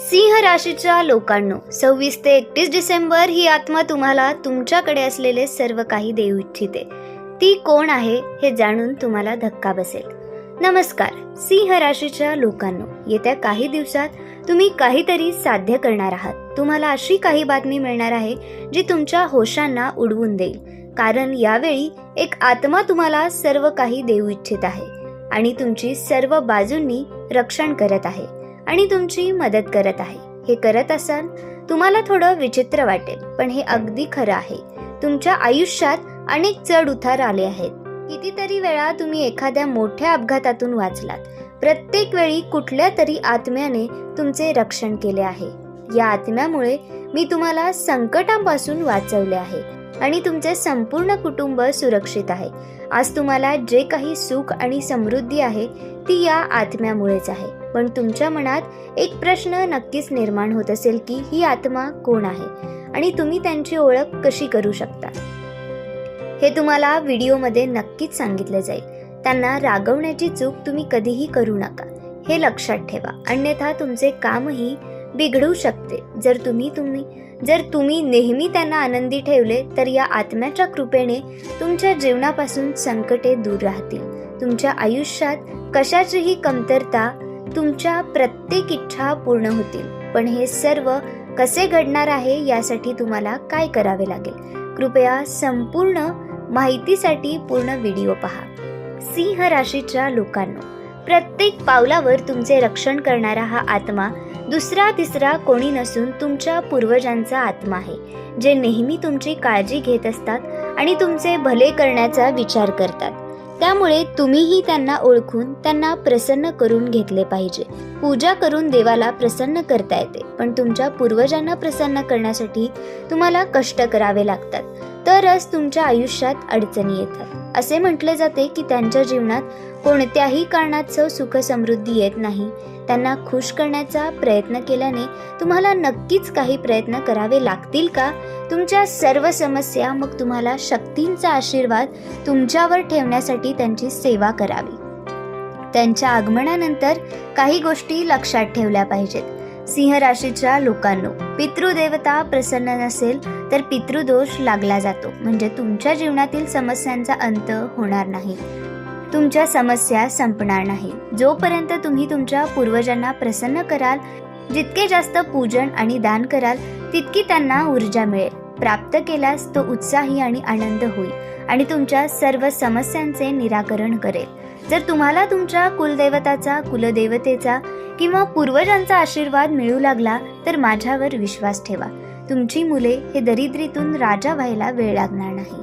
सिंह राशीच्या लोकांनो सव्वीस ते एकतीस डिसेंबर ही आत्मा तुम्हाला तुमच्याकडे असलेले सर्व काही देऊ इच्छिते. ती कोण आहे हे जाणून तुम्हाला धक्का बसेल. नमस्कार सिंह राशीच्या लोकांनो येत्या काही दिवसात तुम्ही काहीतरी साध्य करणार आहात. तुम्हाला अशी काही बातमी मिळणार आहे जी तुमच्या होशांना उडवून देईल. कारण यावेळी एक आत्मा तुम्हाला सर्व काही देऊ इच्छित आहे आणि तुमची सर्व बाजूंनी रक्षण करत आहे. आणि तुमची मदत करत आहे. हे करत असाल तुम्हाला थोडं विचित्र वाटेल पण हे अगदी खरं आहे. तुमच्या आयुष्यात अनेक चढ उतार आले आहेत. कितीतरी वेळा तुम्ही एखाद्या मोठ्या अपघातातून वाचलात. प्रत्येक वेळी कुठल्या तरी आत्म्याने तुमचे रक्षण केले आहे. या आत्म्यामुळे मी तुम्हाला संकटापासून वाचवले आहे आणि तुमचे संपूर्ण कुटुंब सुरक्षित आहे. आज तुम्हाला जे काही सुख आणि समृद्धी आहे ती या आत्म्यामुळेच आहे. पण तुमच्या मनात एक प्रश्न नक्कीच निर्माण होत असेल की ही आत्मा कोण आहे आणि तुम्ही त्यांची ओळख कशी करू शकता? हे तुम्हाला व्हिडिओमध्ये नक्कीच सांगितलं जाईल. त्यांना रागवण्याची चूक तुम्ही कधीही करू नका. हे लक्षात ठेवा. अन्यथा तुमचे कामही बिघडू शकते. जर तुम्ही तुम्ही जर तुम्ही नेहमी त्यांना आनंदी ठेवले तर या आत्म्याच्या कृपेने तुमच्या जीवनापासून संकटे दूर राहतील. तुमच्या आयुष्यात कशाचीही कमतरता तुमच्या प्रत्येक इच्छा पूर्ण होतील. पण हे सर्व कसे घडणार आहे यासाठी तुम्हाला काय करावे लागेल? कृपया संपूर्ण माहितीसाठी पूर्ण व्हिडिओ पहा. सिंह राशीच्या लोकांनो प्रत्येक पावलावर तुमचे रक्षण करणारा हा आत्मा दुसरा तिसरा कोणी नसून तुमच्या पूर्वजांचा आत्मा आहे जे नेहमी तुमची काळजी घेत असतात आणि तुमचे भले करण्याचा विचार करतात. त्यामुळे तुम्हीही त्यांना ओळखून त्यांना प्रसन्न करून घेतले पाहिजे. पूजा करून देवाला प्रसन्न करता येते. पण तुमच्या पूर्वजांना प्रसन्न करण्यासाठी तुम्हाला कष्ट करावे लागतात. तरच तुमच्या आयुष्यात अडचणी येतात. असे म्हटले जाते की त्यांच्या जीवनात कोणत्याही कारणाचं सुख समृद्धी येत नाही. त्यांना खुश करण्याचा प्रयत्न केल्याने तुम्हाला नक्कीच काही प्रयत्न करावे लागतील का? तुमच्या सर्व समस्या मग तुम्हाला शक्तींचा आशीर्वाद तुमच्यावर ठेवण्यासाठी त्यांची सेवा करावी. त्यांच्या आगमनानंतर काही गोष्टी लक्षात ठेवल्या पाहिजेत. सिंह राशीच्या लोकांनो पितृदेवता प्रसन्न नसेल तर पितृदोष लागला जातो. म्हणजे तुमच्या जीवनातील समस्यांचा अंत होणार नाही. तुमच्या समस्या संपणार नाही. जोपर्यंत तुम्ही तुमच्या पूर्वजांना प्रसन्न कराल जितके जास्त पूजन आणि दान कराल तितकी त्यांना ऊर्जा मिळेल. प्राप्त केल्यास तो उत्साही आणि आनंद होईल आणि तुमच्या सर्व समस्यांचे निराकरण करेल. जर तुम्हाला तुमच्या कुलदैवताचा कुलदेवतेचा किंवा पूर्वजांचा आशीर्वाद मिळू लागला तर माझ्यावर विश्वास ठेवा. तुमची मुले हे दरिद्रीतून राजा व्हायला वेळ लागणार नाही.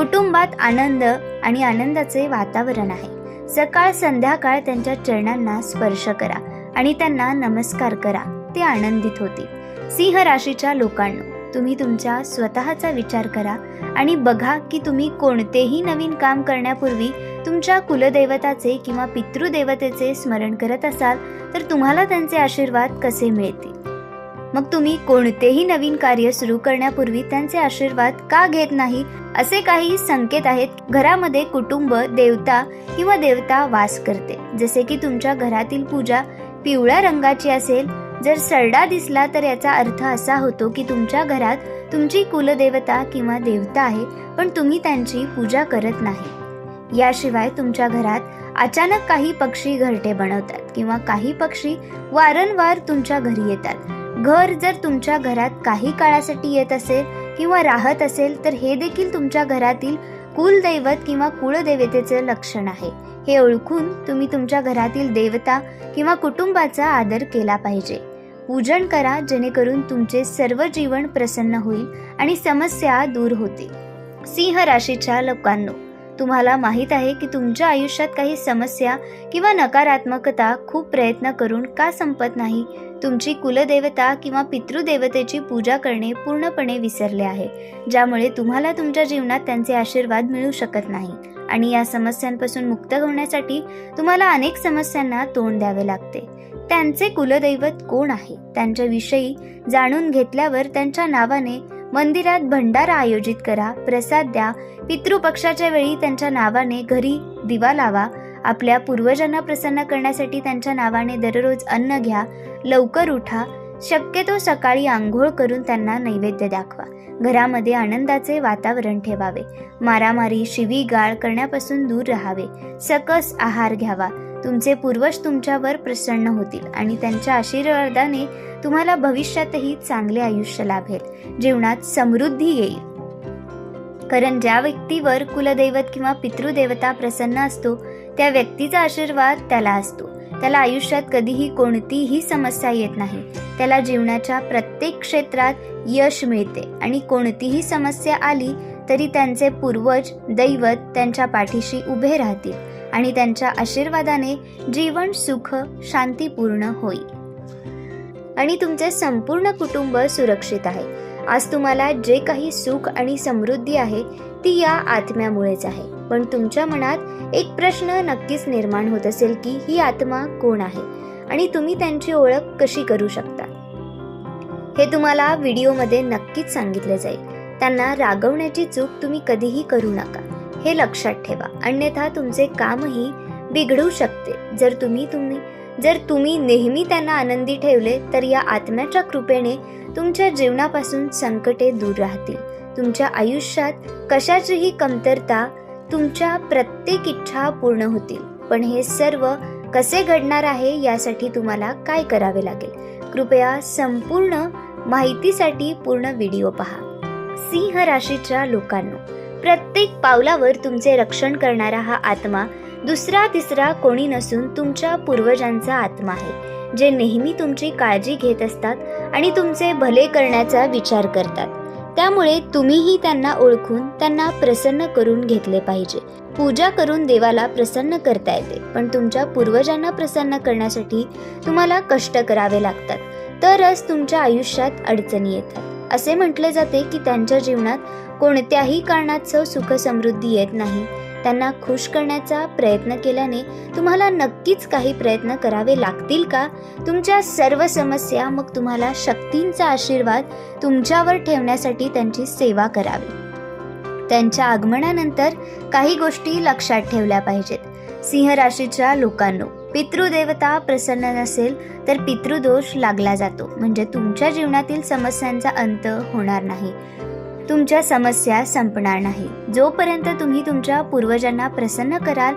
कुटुंबात आनंद आणि आनंदाचे वातावरण आहे. सकाळ संध्याकाळ त्यांच्या चरणांना स्पर्श करा आणि त्यांना नमस्कार करा. ते आनंदित होतील. सिंह राशीच्या लोकांनो तुम्ही तुमच्या स्वतःचा विचार करा आणि बघा की तुम्ही कोणतेही नवीन काम करण्यापूर्वी तुमच्या कुलदैवताचे किंवा पितृदेवतेचे स्मरण करत असाल तर तुम्हाला त्यांचे आशीर्वाद कसे मिळतील? मग तुम्ही कोणतेही नवीन कार्य सुरू करण्यापूर्वी त्यांचे आशीर्वाद का घेत नाही असे काही संकेत आहेत. घरामध्ये कुटुंब देवता किंवा देवता वास करते. जसे की तुमच्या घरातील पूजा पिवळ्या रंगाची असेल. जर सरडा दिसला तर याचा अर्थ असा होतो की तुमच्या घरात तुमची कुलदेवता किंवा देवता आहे पण तुम्ही त्यांची पूजा करत नाही. याशिवाय तुमच्या घरात अचानक काही पक्षी घरटे बनवतात किंवा काही पक्षी वारंवार तुमच्या घरी येतात. घर जर तुमच्या घरात काही काळासाठी येत असेल किंवा राहत असेल तर हे देखील तुमच्या घरातील कुलदैवत किंवा कुळदेवतेचे लक्षण आहे. हे ओळखून तुम्ही तुमच्या घरातील देवता किंवा कुटुंबाचा आदर केला पाहिजे. पूजन करा जेणेकरून तुमचे सर्व जीवन प्रसन्न होईल आणि समस्या दूर होतील. सिंह राशीच्या लोकांनो तुम्हाला माहीत आहे की तुमच्या आयुष्यात काही समस्या किंवा नकारात्मकता खूप प्रयत्न करून का संपत नाही? तुमची कुलदेवता किंवा पितृदेवतेची पूजा करणे पूर्णपणे विसरले आहे ज्यामुळे तुम्हाला तुमच्या जीवनात त्यांचे आशीर्वाद मिळू शकत नाही आणि या समस्यांपासून मुक्त होण्यासाठी तुम्हाला अनेक समस्यांना तोंड द्यावे लागते. त्यांचे कुलदैवत कोण आहे? त्यांच्याविषयी जाणून घेतल्यावर त्यांच्या नावाने मंदिरात भंडारा आयोजित करा प्रसाद द्या पितृपक्षाच्या वेळी त्यांच्या नावाने घरी दिवा लावा आपल्या पूर्वजांना प्रसन्न करण्यासाठी त्यांच्या नावाने दररोज अन्न घ्या लवकर उठा शक्यतो सकाळी आंघोळ करून त्यांना नैवेद्य दाखवा. घरामध्ये आनंदाचे वातावरण ठेवावे. मारामारी शिवीगाळ करण्यापासून दूर राहावे. सकस आहार घ्यावा. तुमचे पूर्वज तुमच्यावर प्रसन्न होतील आणि त्यांच्या आशीर्वादाने तुम्हाला भविष्यातही चांगले आयुष्य लाभेल. जीवनात समृद्धी येईल. कारण ज्या व्यक्तीवर कुलदैवत किंवा पितृदेवता प्रसन्न असतो त्या व्यक्तीचा आशीर्वाद त्याला असतो. त्याला आयुष्यात कधीही कोणतीही समस्या येत नाही. त्याला जीवनाच्या प्रत्येक क्षेत्रात यश मिळते आणि कोणतीही समस्या आली तरी त्यांचे पूर्वज दैवत त्यांच्या पाठीशी उभे राहतील आणि त्यांच्या आशीर्वादाने जीवन सुख शांतीपूर्ण होईल. आणि तुमचे संपूर्ण कुटुंब सुरक्षित आहे. आज तुम्हाला जे काही सुख आणि समृद्धी आहे ती या आत्म्यामुळेच आहे. पण तुमच्या मनात एक प्रश्न नक्कीच निर्माण होत असेल की ही आत्मा कोण आहे आणि तुम्ही त्यांची ओळख कशी करू शकता? हे तुम्हाला व्हिडिओमध्ये नक्कीच सांगितले जाईल. त्यांना रागवण्याची चूक तुम्ही कधीही करू नका. हे लक्षात ठेवा. अन्यथा तुमचे कामही बिघडू शकते. जर तुम्ही तुम्ही जर तुम्ही नेहमी त्यांना आनंदी ठेवले तर या आत्म्याच्या कृपेने तुमच्या जीवनापासून संकटे दूर राहतील. तुमच्या आयुष्यात कशाचीही कमतरता तुमच्या प्रत्येक इच्छा पूर्ण होतील. पण हे सर्व कसे घडणार आहे यासाठी तुम्हाला काय करावे लागेल? कृपया संपूर्ण माहितीसाठी पूर्ण व्हिडिओ पहा. सिंह राशीच्या लोकांनो प्रत्येक पावलावर तुमचे रक्षण करणारा हा आत्मा दुसरा तिसरा कोणी नसून तुमच्या पूर्वजांचा आत्मा आहे जे नेहमी तुमची काळजी घेत असतात आणि तुमचे भले करण्याचा विचार करतात. त्यामुळे तुम्हीही त्यांना ओळखून त्यांना प्रसन्न करून घेतले पाहिजे. पूजा करून देवाला प्रसन्न करता येते पण तुमच्या पूर्वजांना प्रसन्न करण्यासाठी तुम्हाला कष्ट करावे लागतात. तरच तुमच्या आयुष्यात अडचणी येतात. असे म्हटले जाते की त्यांच्या जीवनात कोणत्याही कारणाचं सुख समृद्धी येत नाही. त्यांना खुश करण्याचा प्रयत्न केल्याने तुम्हाला नक्कीच काही प्रयत्न करावे लागतील का? तुमच्या सर्व समस्या मग तुम्हाला शक्तींचा आशीर्वाद तुमच्यावर ठेवण्यासाठी त्यांची सेवा करावी. त्यांच्या आगमनानंतर काही गोष्टी लक्षात ठेवल्या पाहिजेत. सिंह राशीच्या लोकांनो पितृदेवता प्रसन्न नसेल तर पितृदोष लागला जातो. म्हणजे तुमच्या जीवनातील समस्यांचा अंत होणार नाही. तुमच्या समस्या संपणार नाही. जोपर्यंत तुम्ही तुमच्या पूर्वजांना प्रसन्न कराल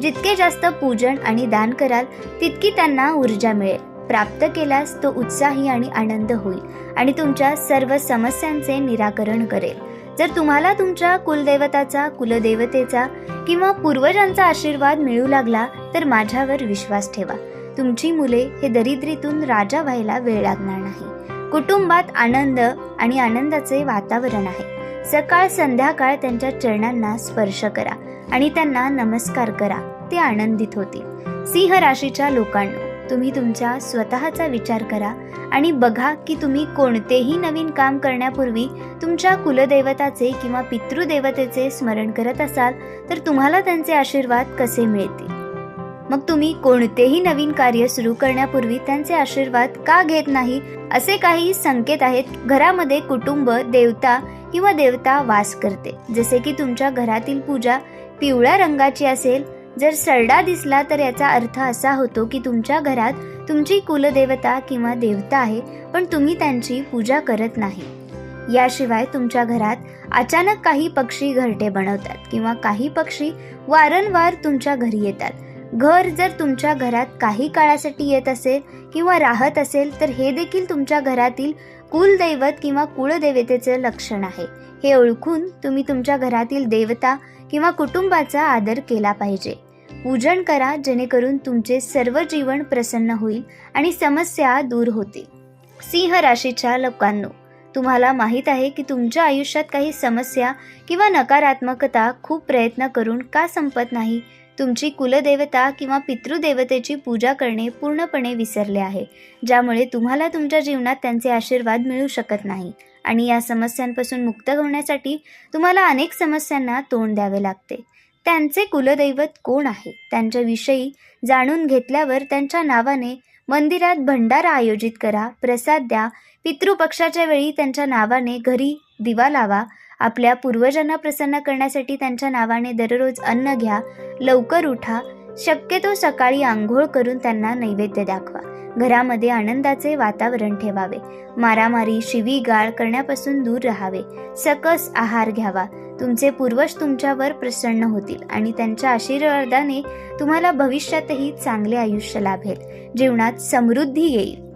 जितके जास्त पूजन आणि दान कराल तितकी त्यांना ऊर्जा मिळेल. प्राप्त केल्यास तो उत्साही आणि आनंद होईल आणि तुमच्या सर्व समस्यांचे निराकरण करेल. जर तुम्हाला तुमच्या कुलदेवताचा कुलदेवतेचा किंवा पूर्वजांचा आशीर्वाद मिळू लागला तर माझ्यावर विश्वास ठेवा. तुमची मुले हे दरिद्रीतून राजा व्हायला वेळ लागणार नाही. कुटुंबात आनंद आणि आनंदाचे वातावरण आहे. सकाळ संध्याकाळ त्यांच्या चरणांना स्पर्श करा आणि त्यांना नमस्कार करा. ते आनंदित होतील. सिंह राशीच्या लोकांनो तुम्ही तुमच्या स्वतःचा विचार करा आणि बघा की तुम्ही कोणतेही नवीन काम करण्यापूर्वी तुमच्या कुलदैवताचे किंवा पितृदेवतेचे स्मरण करत असाल तर तुम्हाला त्यांचे आशीर्वाद कसे मिळतील? मग तुम्ही कोणतेही नवीन कार्य सुरू करण्यापूर्वी त्यांचे आशीर्वाद का घेत नाही असे काही संकेत आहेत. घरामध्ये कुटुंब देवता किंवा देवता वास करते. जसे की तुमच्या घरातील पूजा पिवळ्या रंगाची असेल. जर सरडा दिसला तर याचा अर्थ असा होतो की तुमच्या घरात तुमची कुलदेवता किंवा देवता आहे पण तुम्ही त्यांची पूजा करत नाही. याशिवाय तुमच्या घरात अचानक काही पक्षी घरटे बनवतात किंवा काही पक्षी वारंवार तुमच्या घरी येतात. घर जर तुमच्या घरात काही काळासाठी येत असेल किंवा राहत असेल तर हे देखील तुमच्या घरातील कुलदैवत किंवा कुळदेवतेचं लक्षण आहे. हे ओळखून तुम्ही तुमच्या घरातील देवता किंवा कुटुंबाचा आदर केला पाहिजे. पूजन करा जेणेकरून तुमचे सर्व जीवन प्रसन्न होईल आणि समस्या दूर होतील. सिंह राशीच्या लोकांनो तुम्हाला माहीत आहे की तुमच्या आयुष्यात काही समस्या किंवा नकारात्मकता खूप प्रयत्न करून का संपत नाही? तुमची कुलदेवता किंवा पितृदेवतेची पूजा करणे पूर्णपणे विसरले आहे ज्यामुळे तुम्हाला तुमच्या जीवनात त्यांचे आशीर्वाद मिळू शकत नाही. आणि या समस्यांपासून मुक्त होण्यासाठी तुम्हाला अनेक समस्यांना तोंड द्यावे लागते. त्यांचे कुलदैवत कोण आहे? त्यांच्याविषयी जाणून घेतल्यावर त्यांच्या नावाने मंदिरात भंडारा आयोजित करा प्रसाद द्या पितृपक्षाच्या वेळी त्यांच्या नावाने घरी दिवा लावा आपल्या पूर्वजांना प्रसन्न करण्यासाठी त्यांच्या नावाने दररोज अन्न घ्या लवकर उठा शक्यतो सकाळी आंघोळ करून त्यांना नैवेद्य दाखवा. घरामध्ये आनंदाचे वातावरण ठेवावे. मारामारी शिवीगाळ करण्यापासून दूर राहावे. सकस आहार घ्यावा. तुमचे पूर्वज तुमच्यावर प्रसन्न होतील आणि त्यांच्या आशीर्वादाने तुम्हाला भविष्यातही चांगले आयुष्य लाभेल. जीवनात समृद्धी येईल.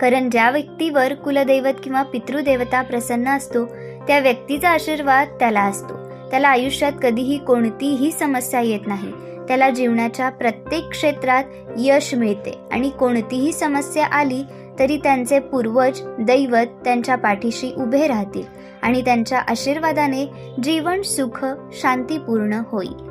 कारण ज्या व्यक्तीवर कुलदैवत किंवा पितृदेवता प्रसन्न असतो त्या व्यक्तीचा आशीर्वाद त्याला असतो. त्याला आयुष्यात कधीही कोणतीही समस्या येत नाही. त्याला जीवनाच्या प्रत्येक क्षेत्रात यश मिळते आणि कोणतीही समस्या आली तरी त्यांचे पूर्वज दैवत त्यांच्या पाठीशी उभे राहतील आणि त्यांच्या आशीर्वादाने जीवन सुख शांतीपूर्ण होईल.